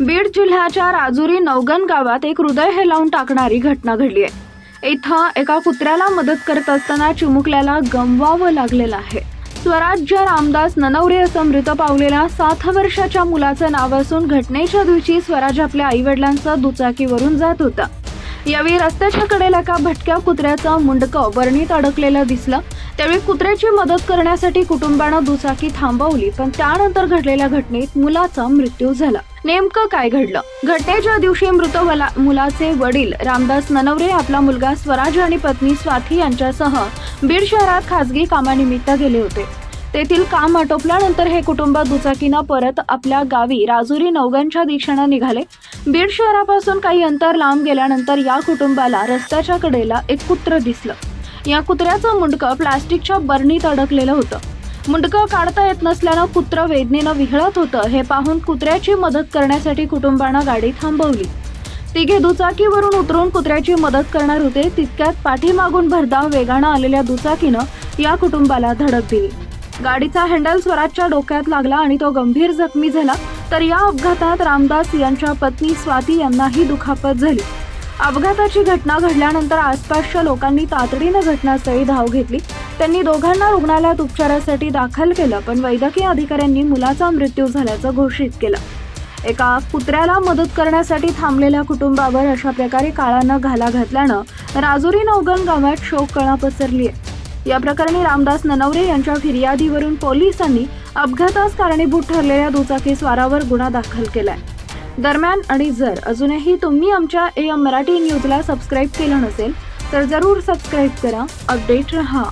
बीड जिल्ह्याच्या राजुरी नवगण गावात एक हृदय हेलावून टाकणारी घटना घडली आहे. इथं एका कुत्र्याला मदत करत असताना चिमुकल्याला गमवावं लागलेलं आहे. स्वराज्य रामदास ननवरे असं मृत पावलेल्या सात वर्षाच्या मुलाचं नाव असून घटनेच्या दिवशी स्वराज आपल्या आईवडिलांचा दुचाकीवरून जात होता. यावेळी रस्त्याच्या कडेला एका भटक्या कुत्र्याचं मुंडकं वर्णीत अडकलेलं दिसलं. त्यावेळी कुत्र्याची मदत करण्यासाठी कुटुंबानं दुचाकी थांबवली पण त्यानंतर घडलेल्या घटनेत मुलाचा मृत्यू झाला. नेमकं काय घडलं? घटनेच्या दिवशी मृत वला- मुलाचे वडील रामदास ननवरे आपला मुलगा स्वराज आणि पत्नी स्वाती यांच्यासह बीड शहरात खासगी कामानिमित्त गेले होते. तेथील काम आटोपल्यानंतर हे कुटुंब दुचाकीनं परत आपल्या गावी राजुरी नवगणच्या दिशेनं निघाले. बीड शहरापासून काही अंतर लांब गेल्यानंतर या कुटुंबाला रस्त्याच्या कडेला एक कुत्र दिसलं. या कुत्र्याचं मुंडकं प्लास्टिकच्या बरणीत अडकलेलं होतं. मुंडकं काढता येत नसल्यानं कुत्र वेदनेनं विहळत होतं. हे पाहून कुत्र्याची मदत करण्यासाठी कुटुंबानं गाडी थांबवली. तिघे दुचाकीवरून उतरून कुत्र्याची मदत करणार होते. तितक्यात पाठीमागून भरधाव वेगानं आलेल्या दुचाकीनं या कुटुंबाला धडक दिली. गाडीचा हँडल स्वराजच्या डोक्यात लागला आणि तो गंभीर जखमी झाला. तर या अपघातात रामदास यांच्या पत्नी स्वाती यांनाही दुखापत झाली. अपघाताची घटना घडल्यानंतर आसपासच्या लोकांनी तातडीनं घटनास्थळी धाव घेतली. त्यांनी दोघांना रुग्णालयात उपचारासाठी दाखल केलं पण वैद्यकीय अधिकाऱ्यांनी मुलाचा मृत्यू झाल्याचं घोषित केलं. एका कुत्र्याला मदत करण्यासाठी थांबलेल्या कुटुंबावर अशा प्रकारे काळानं घाला घातल्यानं राजुरी नवगण गावात शोककळा पसरली आहे या प्रकरणी रामदास ननवरे यांच्या फिर्यादीवरून पोलिसांनी अपघातास कारणीभूत ठरलेल्या दुचाकी स्वारावर गुन्हा दाखल केलाय. दरम्यान आणि जर अजूनही तुम्ही आमच्या ए एम मराठी न्यूजला सबस्क्राईब केलं नसेल तर जरूर सबस्क्राईब करा अपडेट रहा.